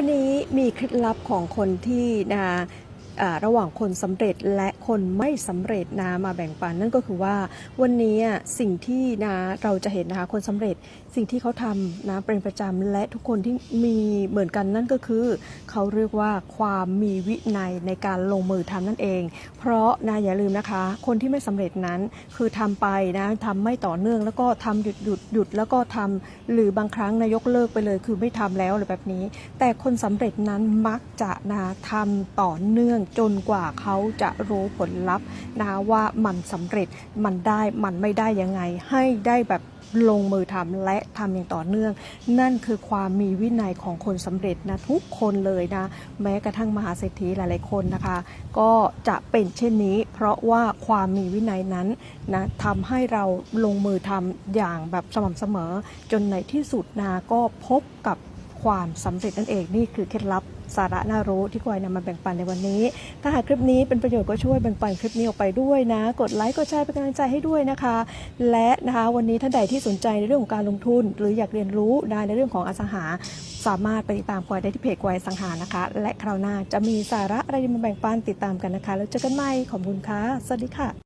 วันนี้มีเคล็ดลับของคนที่นะคะ ระหว่างคนสำเร็จและคนไม่สำเร็จนะมาแบ่งปัน นั่นก็คือว่าวันนี้อะสิ่งที่นะเราจะเห็นนะคะคนสำเร็จสิ่งที่เขาทำนะเป็นประจำและทุกคนที่มีเหมือนกันนั่นก็คือ เขาเรียกว่าความมีวินัยในการลงมือทำนั่นเอง เพราะนะอย่าลืมนะคะ คนที่ไม่สำเร็จนั้นคือทำไปนะทำไม่ต่อเนื่องแล้วก็ทำหยุดหยุดหยุดแล้วก็ทำหรือบางครั้งนายกเลิกไปเลย คือไม่ทำแล้วอะไรแบบนี้ แต่คนสำเร็จนั้นมักจะนะทำต่อเนื่องจนกว่าเขาจะรู้ผลลัพธ์นะว่ามันสำเร็จมันได้มันไม่ได้ยังไง ให้ได้แบบลงมือทำและทำอย่างต่อเนื่อง นั่นคือความมีวินัยของคนสำเร็จนะทุกคนเลยนะ แม้กระทั่งมหาเศรษฐีหลายๆคนนะคะ ก็จะเป็นเช่นนี้ เพราะว่าความมีวินัยนั้นนะทำให้เราลงมือทำอย่างแบบสม่ำเสมอ จนในที่สุดนะก็พบกับความสำเร็จนั่นเองนี่คือเคล็ดลับ สาระน่ารู้ที่ควายนำมาแบ่งปันในวันนี้ ถ้าหากคลิปนี้เป็นประโยชน์ก็ช่วยแบ่งปันคลิปนี้ออกไปด้วยนะ กดไลค์กดแชร์เป็นกำลังใจให้ด้วยนะคะ และนะคะวันนี้ท่านใดที่สนใจในเรื่องของการลงทุน หรืออยากเรียนรู้นะในเรื่องของอสังหา สามารถไปติดตามควายได้ที่เพจควายสังหานะคะ และคราวหน้าจะมีสาระอะไรมาแบ่งปันติดตามกันนะคะ แล้วเจอกันใหม่ขอบคุณค่ะสวัสดีค่ะ